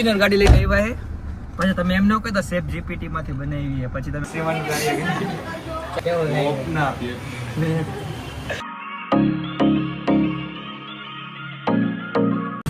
Fortuner ગાડી લઈને આવ્યા છે. પછી તમે એમ ન કહેતા સેફ જીપીટી માંથી બનાવી છે પછી તમે સેવાની ગાડી કેવું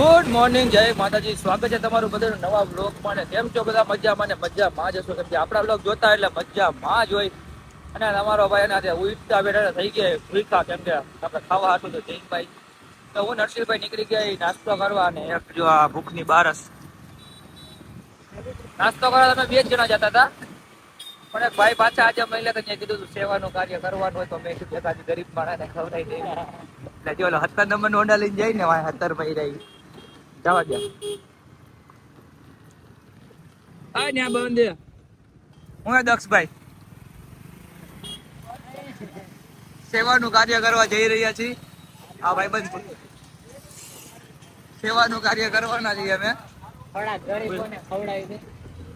ગુડ મોર્નિંગ જય માતાજી. સ્વાગત છે તમારું બધાનું નવા બ્લોગમાં ને કેમ છો બધા? મજામાં ને મજામાં જ હશો. કેમ કે આપણા બ્લોગ જોતા એટલે મજામાં જ હોય. અને અમારો ભાઈ એના ઉઠતા બેઠા થઈ ગયા ભૂખા કેમ કે આપણે ખાવા હતું તો જૈનભાઈ તો હું નરસિંહભાઈ નીકળી ગયા નાસ્તો કરવા અને એક જો આ ભૂખની બારસ નાસ્તો કરવા તમે બે જ જણા જતા હતા. પણ એક ભાઈ પાછા આજે મહિલા ત્યાં કીધું હતું સેવાનું કાર્ય કરવાનું હોય તો મેં કીધું એકાદી ગરીબ માણસને ખવડાવી દે. એટલે જો ઓલો હત્તર નંબર નો ઓંડા લઈને જાય ને વાંહે હત્તર ભાઈ રહી જવા દે. આ ન્યા બંધ હું હે દક્ષભાઈ. સેવાનું કાર્ય કરવા જઈ રહ્યા છીએ. આ ભાઈ બંધ સેવાનું કાર્ય કરવાના છીએ અમે. થોડા ગરીબોને ખવડાવી દે.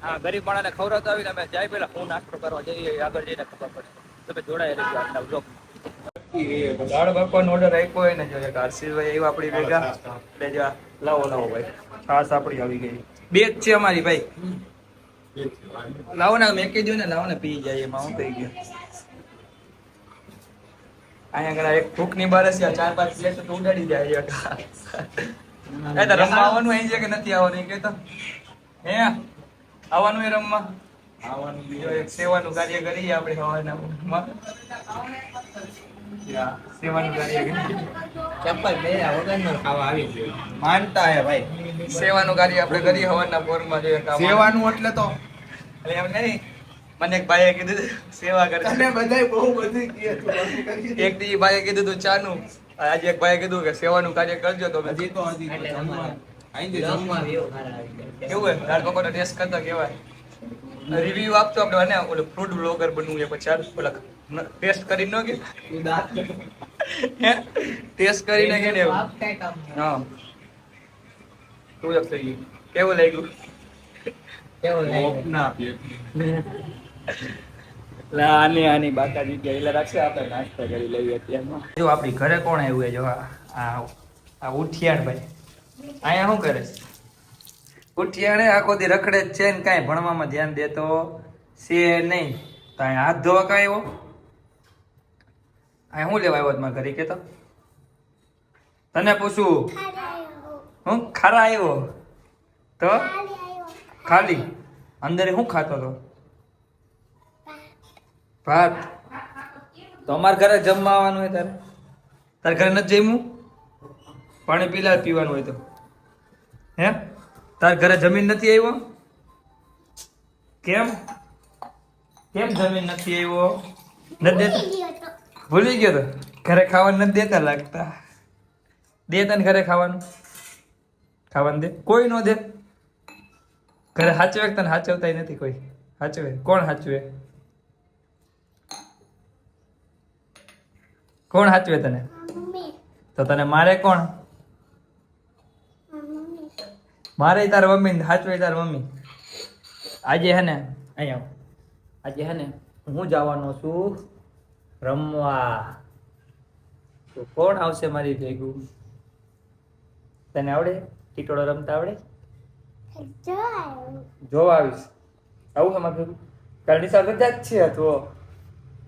હા, ગરીબ માણસને ખવડાવતા આવીને અમે જાય પેલા હું નાસ્તો કરવા જઈએ, આગળ જઈને ખબર પડે. તમે જોડાયેલા રહેજો આજના બ્લોગ દાળ બાપાનો ઓર્ડર આપ્યો હોય ને, જો એક હર્ષિલભાઈ આવ્યો આપણી ભેગા એટલે લાવો લાવો ભાઈ. છાસ આપણી આવી ગઈ. બે જ છે અમારી ભાઈ. લાવો ને મેં કીધું ને, લાવો ને, પી જાય, એમાં હું થઈ ગયો? અહીંયા આગળ એક બાર છે ચાર પાંચ પ્લેટ તો ઉડાડી જાય એ તો રમવાનું અહીં છે કે નથી આવવાનું કે કહેતો. હે? આવવાનું એ રમવા? આવવાનું બીજો એક સેવાનું કાર્ય કરીએ આપણે હવાના માં. સેવાનું કાર્ય કરીએ. ચપ્પલ પહેર્યા વગરનો ખાવા આવી ગયો. માનતા હે ભાઈ. સેવાનું કાર્ય આપણે કરીએ સવારના પોરમાં જોઈએ સેવાનું એટલે તો એટલે એમ નહીં. મને એક ભાઈએ કીધું સેવા કરે. તમે બધાય બહુ બધી કહે એક દી ભાઈએ કીધું તું ચાનું. આજે એક ભાઈએ કીધું કે સેવાનું કાર્ય કરજો તો હજી તો હજી ગયા. કેવું દાળ પકોડો ટેસ્ટ કરતા કેવાય રિવ્યુ આપતો આપણે અને ઓલો ફૂડ બ્લોગર બનવું છે પછી ઓલા ટેસ્ટ કરીને ન કે? ટેસ્ટ કરીને કે ને એવું આપ કાંઈક આમ હા. તું થઈ ગયું. કેવું લાગ્યું? કેવું લાગ્યું? ઓપના લા આની આની બાકાજી જગ્યા એટલે રાખશે આપણે નાસ્તા કરી લઈએ અત્યારમાં. જો આપણી ઘરે કોણ આવ્યું છે જો આ આ આ ઉઠિયાણ ભાઈ. અહીંયા શું કરે ઉઠિયાણે આખો દી રખડે જ છે ને કાંઈ ભણવામાં ધ્યાન દેતો છે નહીં. તો અહીંયા હાથ ધોવા કાંઈ આવ્યો? અહીંયા શું લેવા આવ્યો તમારા ઘરે કે તો તને પૂછું? હું? ખારા આવ્યો. તો? ખાલી. અંદર શું ખાતો હતો? ભાત. તો અમારા ઘરે જમવા આવવાનું હોય તારે? તારે ઘરે નથી જમ્યું? પાણી પીલા પીવાનું હોય તો. હે? તાર ઘરે જમીન નથી આવ્યો કેમ? કેમ જમીન નથી આવ્યો નથી દેતા? ભૂલી ગયો તો? ઘરે ખાવાનું નથી દેતા લાગતા. દે તને ઘરે ખાવાનું. ખાવાનું દે. કોઈ નો દે. ઘરે સાચવે તને સાચવતા નથી કોઈ. સાચવે કોણ સાચવે કોણ સાચવે તને? તો તને મારે કોણ? મારે તાર મમ્મી ને સાચવે તાર મમ્મી. આજે હે ને, અહીંયા આજે હે ને, હું જવાનો છું રમવા. તો કોણ આવશે મારી ભેગું? તને આવડે? ટીટોળો રમતા આવડે? જોવા આવીશ. આવું છે મારે ભેગું? નિશા રજા જ છે તો.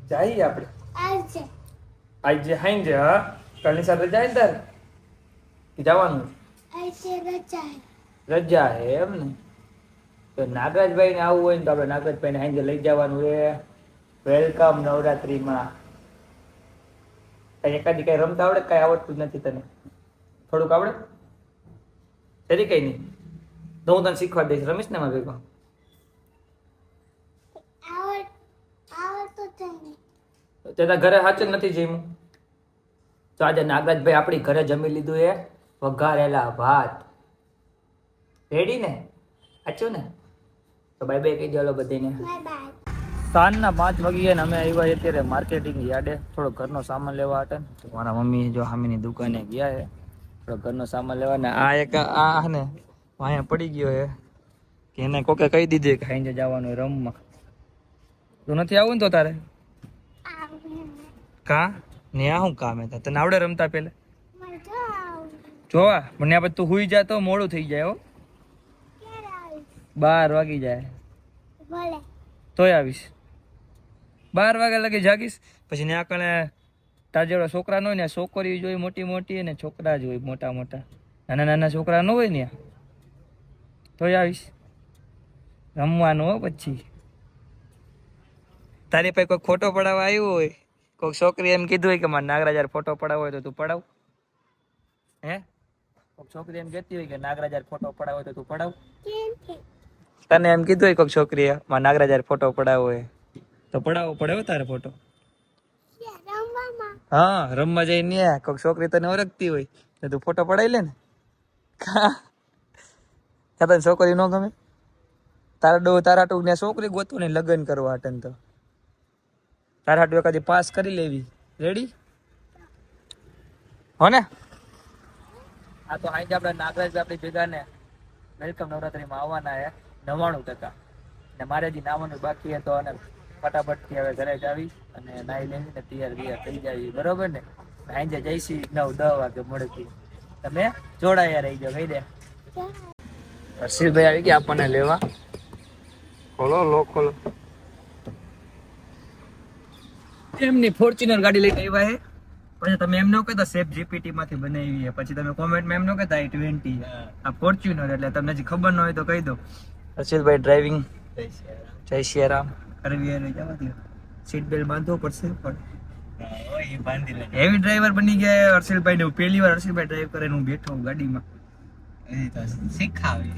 જઈએ આપણે. આજે હાઈ જ હા? કાલ નિશા રજા ને તાર? જવાનું? જવાનું રજા હે એમ ને તો નાગરાજભાઈ ને આવવું હોય ને તો આપણે નાગરાજભાઈ ને હાંજે લઈ જવાનું છે વેલકમ નવરાત્રીમાં. કઈ એકાદી કઈ રમતા આવડે કઈ આવડતું જ નથી તને? થોડુંક આવડે? તરી કઈ નહીં? તો હું તને શીખવા દઈશ. રમીશ ને મારા ભેગો? તેના ઘરે સાચે નથી જમ્યું? તો આજે નાગરાજભાઈ આપણી ઘરે જમી લીધું એ વઘારેલા ભાત. રેડી ને? સાચું ને? તો બાય બાય કહી દો બધીને. સાંજના પાંચ વાગી ને અમે આવ્યા અત્યારે માર્કેટિંગ યાર્ડે. થોડો ઘરનો સામાન લેવા હતા. તો મારા મમ્મી જો સામેની દુકાને ગયા છે. થોડો ઘરનો સામાન લેવા ને આ એક આ ને અહીંયા પડી ગયો છે. કે એને કોકે કહી દીધે કે ખાઈને જવાનું રમમાં તું નથી આવું ને તો તારે? કા? ને આ શું કામ હતા તને આવડે રમતા પેલા જોવા. મને આ બધું તું હુઈ જા તો મોડું થઈ જાય હો. બાર વાગી જાય. તોય આવીશ. બાર વાગ્યા લગી જાગીશ. પછી ત્યાં કણે તાર જેવડા છોકરા ન હોય ને છોકરીઓ જોઈ મોટી મોટી અને છોકરા જ હોય મોટા મોટા. નાના નાના છોકરા ન હોય ને તોય આવીશ. રમવાનું હો પછી. તારી પાસે કોઈ ફોટો પડાવવા આવ્યો હોય? કોઈ છોકરી એમ કીધું હોય કે મારે નાગરાજાર ફોટો પડાવવો હોય તો તું પડાવ. હે? કોઈક છોકરી એમ કહેતી હોય કે નાગરાજાર ફોટો પડાવવો હોય તો તું પડાવ. તને એમ કીધું હોય કોઈક છોકરીએ, મારા નાગરાજ હારે ફોટો પડાવવો હોય. તો પડાવવો પડે તારે ફોટો હા, રમવા જઈ ને કોઈક છોકરી તને ઓળખતી હોય, તો તું ફોટો પડાવી લે ને. કા તને છોકરી ન ગમે. તારા ડો, તારા ટૂંક ને છોકરી ગોતું ને લગ્ન કરવા હાટન તો. તારા હાટુ એકાદી પાસ કરી લેવી. રેડી હો ને? આ તો આજે આપણે નાગરાજ આપણી ભેગા ને વેલકમ નવરાત્રીમાં આવવાના હે. નવ્વાણું ટકા. ને મારે હજી નાવાનું બાકી હતો અને ફટાફટથી હવે ઘરે જ આવી અને નાઈ લેવી ને તૈયાર તૈયાર થઈ જાય બરોબર ને? સાંજે જઈશી નવ દસ વાગે મળતી. તમે જોડાયા રહી જાઓ કહી દે હર્ષિલભાઈ આવી ગયા આપણને લેવા. ખોલો લો ખોલો. એમની ફોર્ચ્યુનર ગાડી લઈને આવ્યા હે. પછી તમે એમ ન કહેતા સેફ જીપીટી માંથી બનાવી છે. પછી તમે કોમેન્ટમાં એમ ન કહેતા આઈ ટ્વેન્ટી આ ફોર્ચ્યુનર એટલે તમને જે ખબર ન હોય તો કહી દો. હર્ષિલભાઈ ડ્રાઇવિંગ જય શ્રી રામ કરવી જવા દો સીટ બેલ્ટ બાંધવો પડશે પણ. હેવી ડ્રાઈવર બની ગયા હર્ષિલભાઈ ને પહેલી વાર હર્ષિલભાઈ ડ્રાઈવ કરે હું બેઠો હું ગાડીમાં. શીખાવી.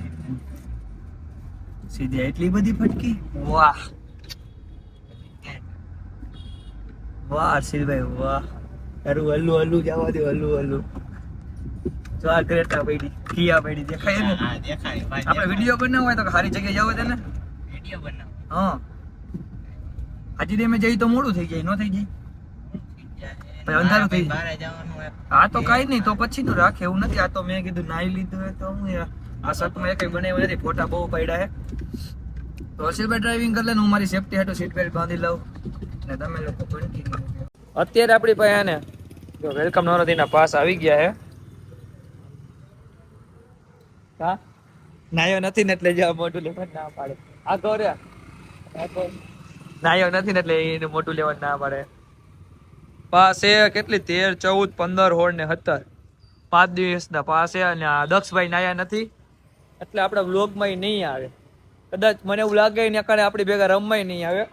સીધી એટલી બધી ફટકી? વાહ. વાહ હર્ષિલભાઈ વાહ. તારું હલ્લું હલ્લું જવા દે હલ્લું હલ્લું. જો આ ક્રેટા પડી કિયા પડી દેખાય ને? હા દેખાય ભાઈ આપણે વિડિયો બનાવવો હોય તો સારી જગ્યાએ જવા દે ને વીડિયો બનાવો. હા. દે મે જઈ તો મોડું થઈ જાય નો થઈ જાય? પછી અંધારું થઈ. બારે જવાનું આ તો કાંઈ નહીં તો પછી નું રાખે એવું નથી આ તો મેં કીધું નાઈ લીધું તો હું આ આ શર્ટમાં કઈ બનાવ્યું નથી ફોટા બહુ પડ્યા હે. તો હર્ષિલભાઈ ડ્રાઇવિંગ કરી લે હું મારી સેફટી હાટો સીટ બેલ્ટ બાંધી લઉં. ને તમે લોકો પણ અત્યારે આપણી પાસે ને જો વેલકમ નવરાત્રીના પાસ આવી ગયા હે. હા? નાયો નથી ને એટલે જવા મોટું લેવા ના પાડે. આ તો રે. નાયો નથી ને એટલે એને મોટું લેવા ના પાડે. પાસે કેટલી? તેર, ચૌદ, પંદર હોળ ને સત્તર. પાંચ દિવસના પાસે અને આ દક્ષભાઈ નાયા નથી. એટલે આપણા વ્લોગમાં નહીં આવે. કદાચ મને એવું લાગે ને કારણે આપણી ભેગા રમવાય નહીં આવે.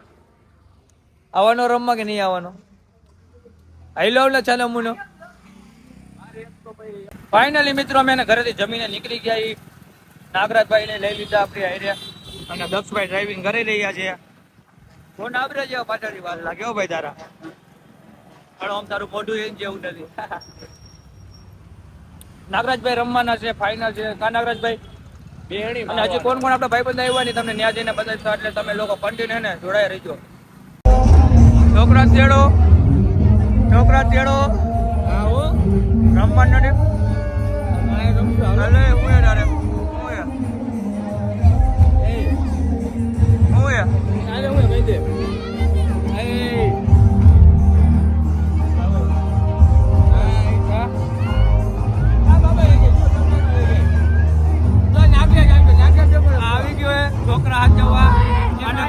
આવવાનો રમવા કે નહીં આવવાનો? આઈ લવ ને ચાલો મુનો. ફાઇનલી મિત્રો અમે ઘરેથી જમીને નીકળી ગયા ઈ. નાગરાજભાઈને લઈ લીધા આપણે હારે અને દક્ષભાઈ ડ્રાઇવિંગ કરી રહ્યા છે. ફોન આબરે જેવો પાછળની વાત લાગે હો ભાઈ તારા. પણ આમ તારું મોઢું એમ જેવું નથી. નાગરાજભાઈ રમવાના છે ફાઇનલ છે. કા નાગરાજભાઈ? અને હજી કોણ કોણ આપણા ભાઈબંધ આવ્યા નહીં તમને ન્યા જઈને બતાવતા એટલે તમે લોકો કન્ટિન્યુ ને જોડાયા રહીજો. છોકરા તેડો છોકરા તેડો રમવાનું નથી અલે હું યાર અરે હું યાર હું યાર આવી ગયો હે છોકરા હાથ જવા અને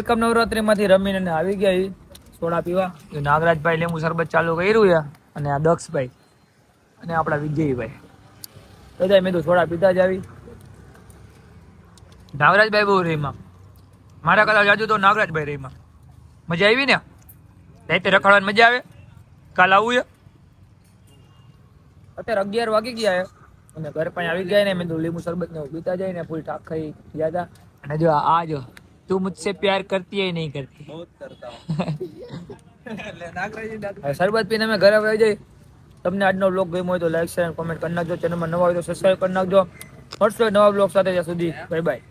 વેલકમ નવરાત્રીમાંથી રમીને આવી ગયા સોડા પીવા. એ નાગરાજભાઈ લીંબુ શરબત ચાલુ કર્યું છે અને આ દક્ષભાઈ અને આપણા વિજયભાઈ. બધા મેં તો સોડા પીતા જ આવી. નાગરાજભાઈ બહુ રહીમાં મારા કદાચ જાજુ તો નાગરાજભાઈ રહીમાં મજા આવી ને? રાતે રખડવાની મજા આવે? કાલ આવું છે? અત્યારે અગિયાર વાગી ગયા છે. અને ઘર પણ આવી ગયા ને. મેં તો લીંબુ શરબત ને પીતા જાય ને ફૂલ ઠાક ખાઈ ગયા હતા. અને જો આ જો तू मुझसे प्यार करती है नहीं करती बहुत करता શરબત પીને અમે ઘરે આવી જઈ. તમને આજનો બ્લોગ ગમ્યો હોય તો લાઈક શેર કોમેન્ટ કરી નાખજો. ચેનલમાં નવા હોય તો સબસ્ક્રાઈબ કરી નાખજો. મળશું નવા બ્લોગ સાથે ત્યાં સુધી. Bye bye